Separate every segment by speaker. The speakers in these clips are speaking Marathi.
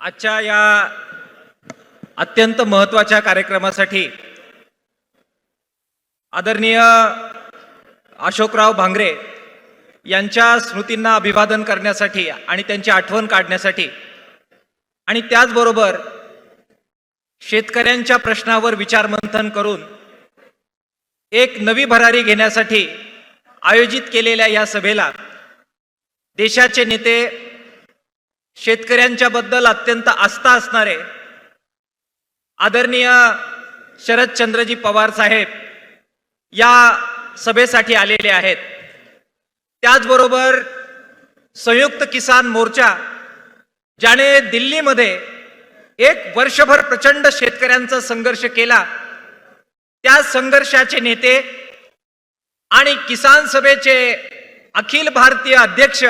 Speaker 1: आजच्या या अत्यंत महत्त्वाच्या कार्यक्रमासाठी आदरणीय अशोकराव भांगरे यांच्या स्मृतींना अभिवादन करण्यासाठी आणि त्यांची आठवण काढण्यासाठी आणि त्याचबरोबर शेतकऱ्यांच्या प्रश्नावर विचारमंथन करून एक नवी भरारी घेण्यासाठी आयोजित केलेल्या या सभेला देशाचे नेते शेतकऱ्यांच्या बद्दल अत्यंत आस्था असणारे आदरणीय शरदचंद्रजी पवार साहेब या सभेसाठी आलेले आहेत. त्याचबरोबर संयुक्त किसान मोर्चा ज्याने दिल्लीमध्ये एक वर्षभर प्रचंड शेतकऱ्यांचा संघर्ष केला. त्या संघर्षाचे नेते आणि किसान सभेचे अखिल भारतीय अध्यक्ष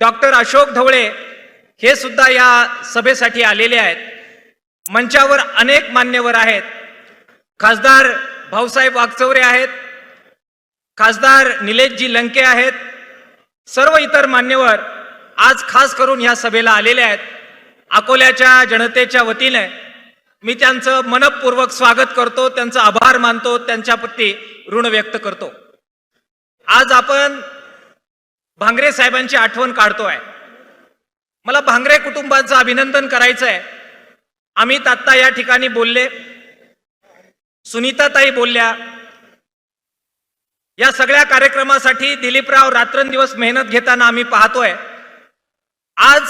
Speaker 1: डॉक्टर अशोक ढवळे हे सुद्धा या सभेसाठी आलेले आहेत. मंचावर अनेक मान्यवर आहेत. खासदार भाऊसाहेब वागचौरे आहेत. खासदार निलेशजी लंके आहेत. सर्व इतर मान्यवर आज खास करून ह्या सभेला आलेले आहेत. अकोल्याच्या जनतेच्या वतीने मी त्यांचं मनपूर्वक स्वागत करतो त्यांचा आभार मानतो त्यांच्याप्रती ऋण व्यक्त करतो. आज आपण भांगरे साहेबांची आठवण काढतो आहे मला भांगरे कुटुंबाचं अभिनंदन करायचं आहे अमित आत्ता या ठिकाणी बोलले. सुनीताताई बोलल्या या सगळ्या कार्यक्रमासाठी दिलीपराव रात्रंदिवस मेहनत घेताना आम्ही पाहतोय. आज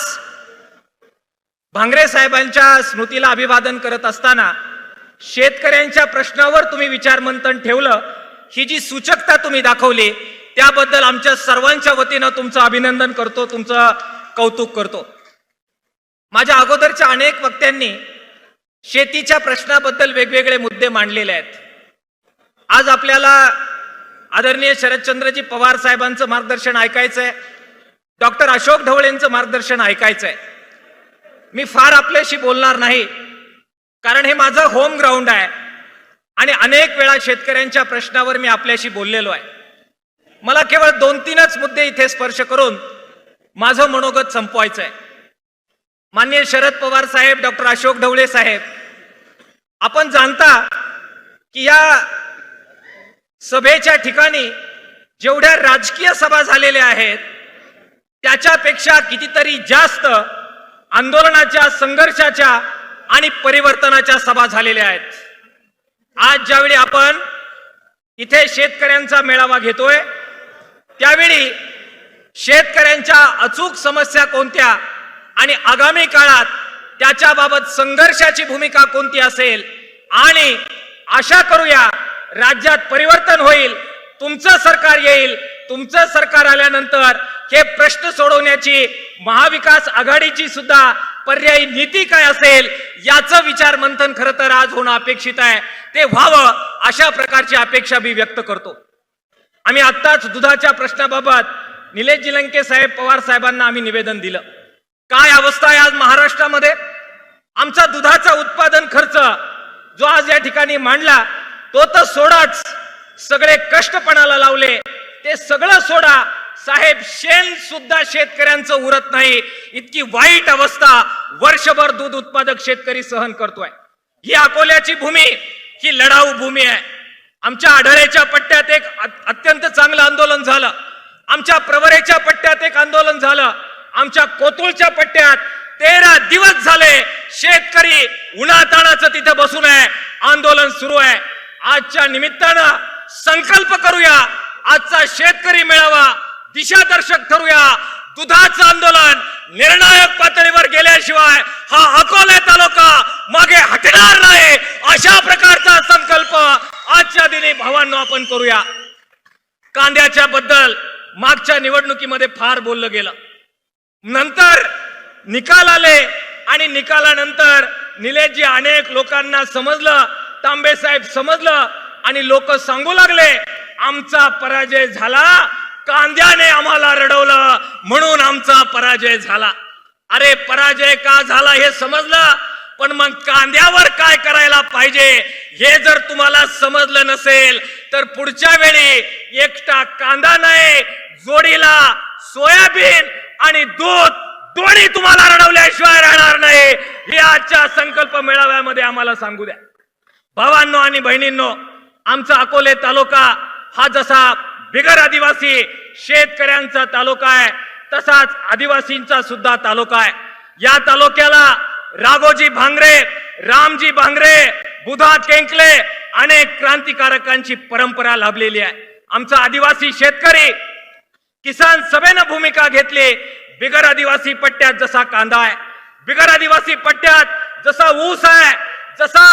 Speaker 1: भांगरे साहेबांच्या स्मृतीला अभिवादन करत असताना शेतकऱ्यांच्या प्रश्नावर तुम्ही विचारमंथन ठेवलं. ही जी सूचकता तुम्ही दाखवली त्याबद्दल आमच्या सर्वांच्या वतीनं तुमचं अभिनंदन करतो तुमचं कौतुक करतो. माझ्या अगोदरच्या अनेक वक्त्यांनी शेतीच्या प्रश्नाबद्दल वेगवेगळे मुद्दे मांडलेले आहेत. आज आपल्याला आदरणीय शरदचंद्रजी पवार साहेबांचं मार्गदर्शन ऐकायचं आहे डॉक्टर अशोक ढवळेंचं मार्गदर्शन ऐकायचं आहे मी फार आपल्याशी बोलणार नाही कारण हे माझं होम ग्राउंड आहे आणि अनेक वेळा शेतकऱ्यांच्या प्रश्नावर मी आपल्याशी बोललेलो आहे. मला केवळ दोन तीनच मुद्दे इथे स्पर्श करून माझं मनोगत संपवायचं आहे माननीय शरद पवार साहेब डॉक्टर अशोक ढवळे साहेब आपण जाणता की या सभेच्या ठिकाणी जेवढ्या राजकीय सभा झालेल्या आहेत त्याच्यापेक्षा कितीतरी जास्त आंदोलनाच्या संघर्षाच्या आणि परिवर्तनाच्या सभा झालेल्या आहेत. आज ज्यावेळी आपण इथे शेतकऱ्यांचा मेळावा घेतोय त्यावेळी शेतकऱ्यांच्या अचूक समस्या कोणत्या आणि आगामी काळात त्याच्याबाबत संघर्षाची भूमिका कोणती असेल? आणि आशा करूया राज्यात परिवर्तन होईल तुमचं सरकार येईल तुमचं सरकार आल्यानंतर हे प्रश्न सोडवण्याची महाविकास आघाडीची सुद्धा पर्यायी नीती काय असेल याचं विचार मंथन खरं तर आज होणं अपेक्षित आहे. ते व्हावं अशा प्रकारची अपेक्षा मी व्यक्त करतो. आम्ही आत्ताच दुधाच्या प्रश्नाबाबत निलेश जिलंके साहेब पवार साहेबांना आम्ही निवेदन दिलं. काय अवस्था आहे आज महाराष्ट्रामध्ये? आमचा दुधाचा उत्पादन खर्च जो आज या ठिकाणी मांडला तो तर सोडाच. सगळे कष्टपणाला लावले. ते सगळं सोडा. साहेब शेण सुद्धा शेतकऱ्यांचं उरत नाही. इतकी वाईट अवस्था वर्षभर दूध उत्पादक शेतकरी सहन करतोय. ही अकोल्याची भूमी ही लढाऊ भूमी आहे. आमच्या आढळेच्या पट्ट्यात एक अत्यंत चांगलं आंदोलन झालं. आमच्या प्रवरेच्या पट्ट्यात एक आंदोलन झालं. आमच्या कोतुळच्या पट्ट्यात तेरा दिवस झाले शेतकरी उन्हाताणाचं तिथे बसून आहे. आंदोलन सुरू आहे. आजच्या निमित्तानं संकल्प करूया. आजचा शेतकरी मेळावा दिशादर्शक ठरूया. दुधाचं आंदोलन निर्णायक पातळीवर गेल्याशिवाय हा अकोला तालुका मागे हटणार नाही अशा प्रकारचा संकल्प आजच्या दिनी भावांनो आपण करूया. कांद्याच्या बद्दल मागच्या निवडणुकीमध्ये फार बोललं गेलं. नंतर निकाल आले आणि निकालानंतर निलेशजी अनेक लोकांना समजलं तांबे साहेब समजलं आणि लोक सांगू लागले आमचा पराजय झाला कांद्याने आम्हाला रडवलं म्हणून आमचा पराजय झाला. अरे पराजय का झाला हे समजलं पण मग कांद्यावर काय करायला पाहिजे हे जर तुम्हाला समजलं नसेल तर पुढच्या वेळी एकटा कांदा नाही जोडीला सोयाबीन आणि दूध दोन्ही तुम्हाला रडवल्याशिवाय राहणार नाही. हे आजच्या संकल्प मेळाव्यामध्ये आम्हाला सांगू द्या. भावांनो आणि बहिणींनो आमचा अकोले तालुका हा जसा बिगर आदिवासी शेतकऱ्यांचा तालुका आहे तसाच आदिवासींचा सुद्धा तालुका आहे. या तालुक्याला राघोजी भांगरे रामजी भांगरे बुधा केंकले अनेक क्रांतिकारकांची परंपरा लाभलेली आहे. आमचा आदिवासी शेतकरी किसान सभेनं भूमिका घेतली. बिगर आदिवासी पट्ट्यात जसा कांदा आहे बिगर आदिवासी पट्ट्यात जसा ऊस आहे जसा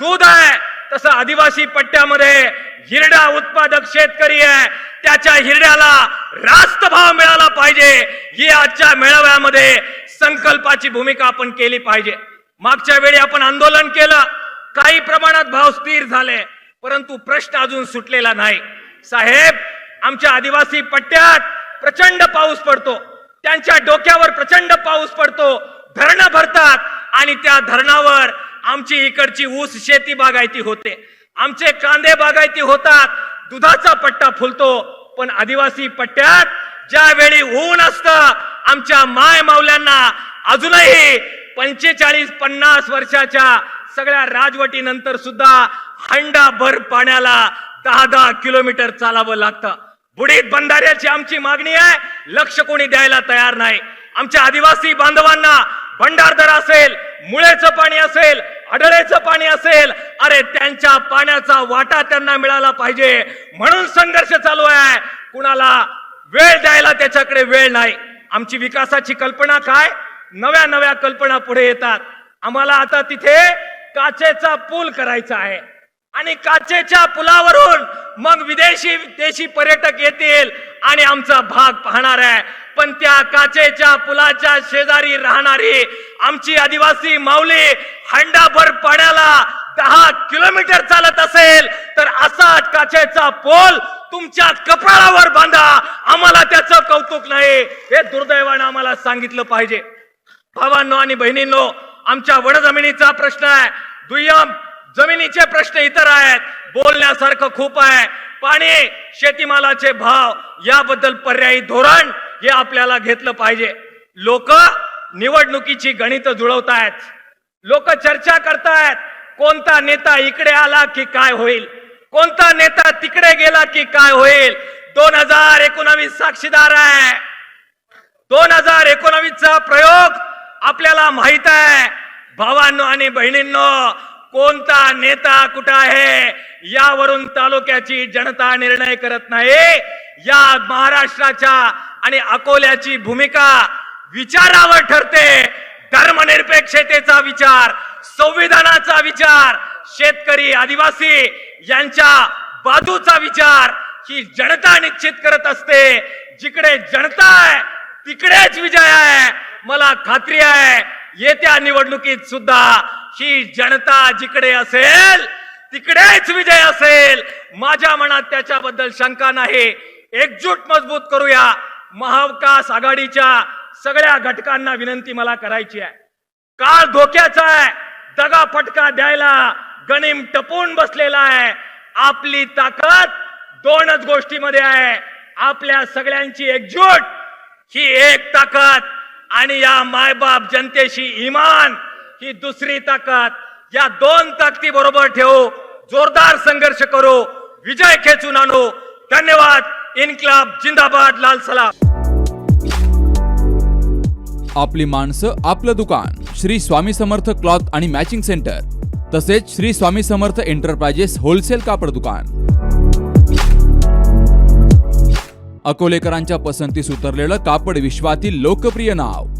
Speaker 1: दूध आहे तसा आदिवासी पट्ट्यामध्ये हिरडा उत्पादक शेतकरी आहे. त्याच्या हिरड्याला रास्त भाव मिळाला पाहिजे. ही आजच्या मेळाव्यामध्ये संकल्पाची भूमिका आपण केली पाहिजे. मागच्या वेळी आपण आंदोलन केलं. काही प्रमाणात भाव स्थिर झाले परंतु प्रश्न अजून सुटलेला नाही. साहेब आमच्या आदिवासी पट्ट्यात प्रचंड पाऊस पडतो. त्यांच्या डोक्यावर प्रचंड पाऊस पडतो. धरणं भरतात आणि त्या धरणावर आमची इकडची ऊस शेती बागायती होते. आमचे कांदे बागायती होतात. दुधाचा पट्टा फुलतो. पण आदिवासी पट्ट्यात ज्यावेळी ऊन असतं आमच्या माय मावल्यांना अजूनही पंचेचाळीस पन्नास वर्षाच्या सगळ्या राजवटीनंतर सुद्धा हंडाभर पाण्याला दहा दहा किलोमीटर चालावं लागतं. बुडीत बंधाऱ्याची आमची मागणी आहे. लक्ष कोणी द्यायला तयार नाही. आमच्या आदिवासी बांधवांना भंडारदर असेल मुळेचं पाणी असेल अडळेचं पाणी असेल अरे त्यांच्या पाण्याचा वाटा त्यांना मिळाला पाहिजे. म्हणून संघर्ष चालू आहे. कुणाला वेळ द्यायला त्याच्याकडे वेळ नाही. आमची विकासाची कल्पना काय? नव्या नव्या कल्पना पुढे येतात. आम्हाला आता तिथे काचेचा पूल करायचा आहे. आणि काचेच्या पुलावरून मग विदेशी देशी पर्यटक येतील आणि आमचा भाग पाहणार आहे. पण त्या काचेच्या पुलाच्या शेजारी राहणारी आमची आदिवासी माऊली हंडाभर पाण्याला दहा किलोमीटर चालत असेल तर असा काचेचा पोल तुमच्या कपाळावर बांधा. आम्हाला त्याचं कौतुक नाही. हे दुर्दैवानं आम्हाला सांगितलं पाहिजे. भावांनो आणि बहिणींनो आमच्या वडजमिनीचा प्रश्न आहे. दुय्यम जमिनीचे प्रश्न इतर आहेत. बोलण्यासारखं खूप आहे. पाणी शेतीमालाचे भाव याबद्दल पर्यायी धोरण हे आपल्याला घेतलं पाहिजे. लोक निवडणुकीची गणित जुळवतायत. लोक चर्चा करतायत. कोणता नेता इकडे आला की काय होईल? कोणता नेता तिकडे गेला की काय होईल? दोन हजार एकोणावीस साक्षीदार आहे. दोन हजार एकोणावीसचा प्रयोग आपल्याला माहीत आहे. भावांनो आणि बहिणींनो कोणता नेता कुठं आहे यावरून तालुक्याची जनता निर्णय करत नाही. या महाराष्ट्राच्या आणि अकोल्याची भूमिका विचारावर ठरते. धर्मनिरपेक्षतेचा विचार संविधानाचा विचार शेतकरी आदिवासी यांच्या बाजूचा विचार ही जनता निश्चित करत असते. जिकडे जनता आहे तिकडेच विजय आहे. मला खात्री आहे येत्या निवडणुकीत सुद्धा ही जनता जिकडे असेल तिकडेच विजय असेल. माझ्या मनात त्याच्याबद्दल शंका नाही. एकजूट मजबूत करूया. महाविकास आघाडीच्या सगळ्या घटकांना विनंती मला करायची आहे. काळ धोक्याचा आहे. दगा फटका द्यायला गणिम टपून बसलेला आहे. आपली ताकद दोनच गोष्टीमध्ये आहे. आपल्या सगळ्यांची एकजूट ही एक ताकद आणि या मायबाप जनतेशी इमान ही दुसरी ताकद. या दोन ताकदी बरोबर ठेवू. जोरदार संघर्ष करू. विजय खेचून आणू. धन्यवाद. इन्क्लाब जिंदाबाद लाल सलाम.
Speaker 2: आपली माणसं आपलं दुकान. श्री स्वामी समर्थ क्लॉथ आणि मॅचिंग सेंटर. तसेच श्री स्वामी समर्थ एंटरप्राइजेस होलसेल कापड दुकान. अकोलेकरांच्या पसंतीस उतरलेलं कापड विश्वातील लोकप्रिय नाव.